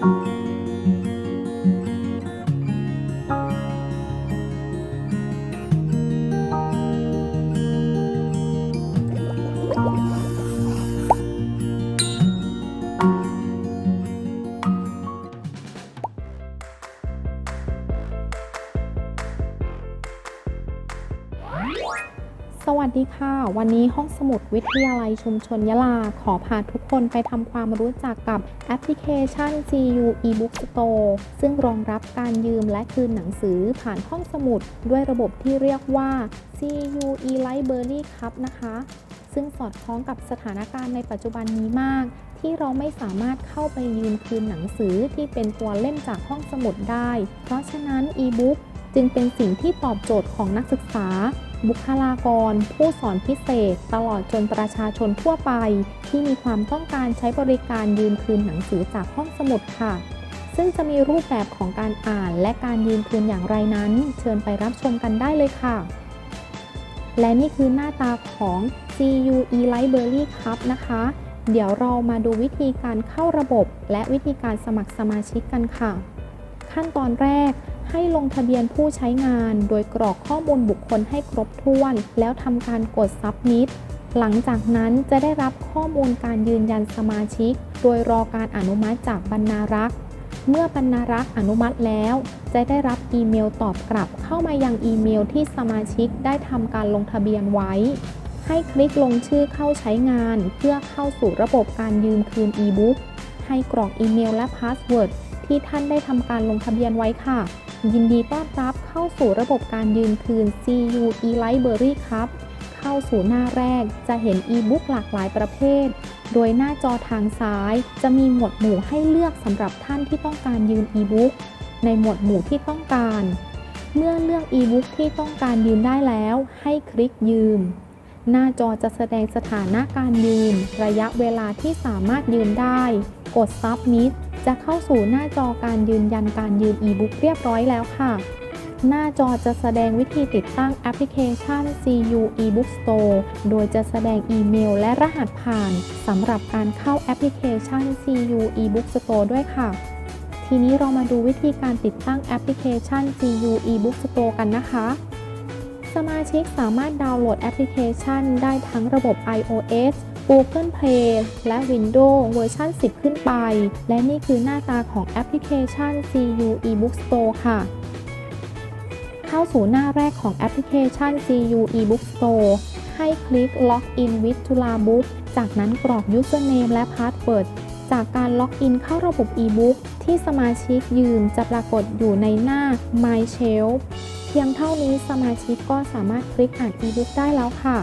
Thank you. สวัสดีค่ะ วันนี้ห้องสมุดวิทยาลัยชุมชนยะลา ขอพาทุกคนไปทำความรู้จักกับแอปพลิเคชัน CU eBook Store ซึ่งรองรับการยืมและคืนหนังสือผ่านห้องสมุด ด้วยระบบที่เรียกว่า CU eLibrary ครับนะคะ ซึ่งสอดคล้องกับสถานการณ์ในปัจจุบันนี้มาก ที่เราไม่สามารถเข้าไปยืมคืนหนังสือที่เป็นตัวเล่มจากห้องสมุดได้ เพราะฉะนั้น e-book จึงเป็นสิ่งที่ตอบโจทย์ของนักศึกษา บุคลากร ผู้สอนพิเศษ ตลอดจนประชาชนทั่วไป ที่มีความต้องการใช้บริการยืมคืนหนังสือจากห้องสมุดค่ะ ซึ่งจะมีรูปแบบของการอ่านและการยืมคืนอย่างไรนั้น เชิญไปรับชมกันได้เลยค่ะ และนี่คือหน้าตาของ CU eLibrary ครับนะคะ เดี๋ยวเรามาดูวิธีการเข้าระบบ และวิธีการสมัครสมาชิกกันค่ะ ขั้นตอนแรก ให้ลงทะเบียนผู้ใช้งาน โดยกรอกข้อมูลบุคคลให้ครบถ้วน แล้วทำการกด Submit หลังจากนั้นจะได้รับข้อมูลการยืนยันสมาชิก โดยรอการอนุมัติจากบรรณารักษ์ เมื่อบรรณารักษ์อนุมัติแล้ว จะได้รับอีเมลตอบกลับเข้ามายังอีเมลที่สมาชิกได้ทำการลงทะเบียนไว้ ให้คลิกลงชื่อเข้าใช้งาน เพื่อเข้าสู่ระบบการยืมคืนอีบุ๊กให้กรอกอีเมลและพาสเวิร์ดที่ท่านได้ทำการลงทะเบียนไว้ค่ะ ยินดีต้อนรับเข้าสู่ระบบการยืมคืน CU eLibrary ครับ เข้าสู่หน้าแรกจะเห็นอีบุ๊กหลากหลายประเภท โดยหน้าจอทางซ้ายจะมีหมวดหมู่ให้เลือกสำหรับท่านที่ต้องการยืมอีบุ๊กในหมวดหมู่ที่ต้องการ เมื่อเลือกอีบุ๊กที่ต้องการยืมได้แล้ว ให้คลิกยืม หน้าจอจะแสดงสถานะการยืมระยะเวลาที่สามารถยืมได้ กด Submit จะเข้าสู่หน้าจอการยืนยันการยืมอีบุ๊กเรียบร้อยแล้วค่ะ หน้าจอจะแสดงวิธีติดตั้งแอปพลิเคชัน CU eBook Store โดยจะแสดงอีเมลและรหัสผ่านสำหรับการเข้าแอปพลิเคชัน CU eBook Store ด้วยค่ะ ทีนี้เรามาดูวิธีการติดตั้งแอปพลิเคชัน CU eBook Store กันนะคะ สมาชิกสามารถดาวน์โหลดแอปพลิเคชัน ได้ทั้งระบบ iOS Google Play และ Windows เวอร์ชัน 10 ขึ้นไป และนี่คือหน้าตาของแอปพลิเคชัน CU eBook Store ค่ะ เข้าสู่หน้าแรกของแอปพลิเคชัน CU eBook Store ให้คลิก Login with Tula Book จากนั้นกรอก Username และ Password จากการล็อกอินเข้าระบบ eBook ที่สมาชิกยืมจะปรากฏอยู่ในหน้า My Shelf เพียงเท่านี้สมาชิกก็สามารถคลิกอ่านอีบุ๊กได้แล้วค่ะ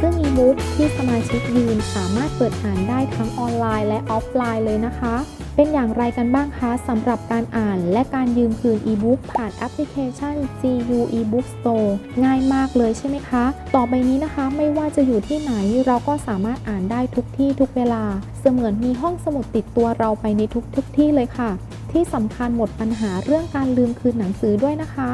ซึ่ง e-book ที่สมาชิกยืมสามารถเปิดอ่านได้ทั้งออนไลน์และออฟไลน์เลยนะคะ เป็นอย่างไรกันบ้างคะสำหรับการอ่านและการยืมคืน e-book ผ่านแอปพลิเคชัน CU eBook Store ง่ายมากเลยใช่ไหมคะ ต่อไปนี้นะคะไม่ว่าจะอยู่ที่ไหนเราก็สามารถอ่านได้ทุกที่ทุกเวลา เสมือนมีห้องสมุดติดตัวเราไปในทุกทุกที่เลยค่ะ ที่สำคัญหมดปัญหาเรื่องการลืมคืนหนังสือด้วยนะคะ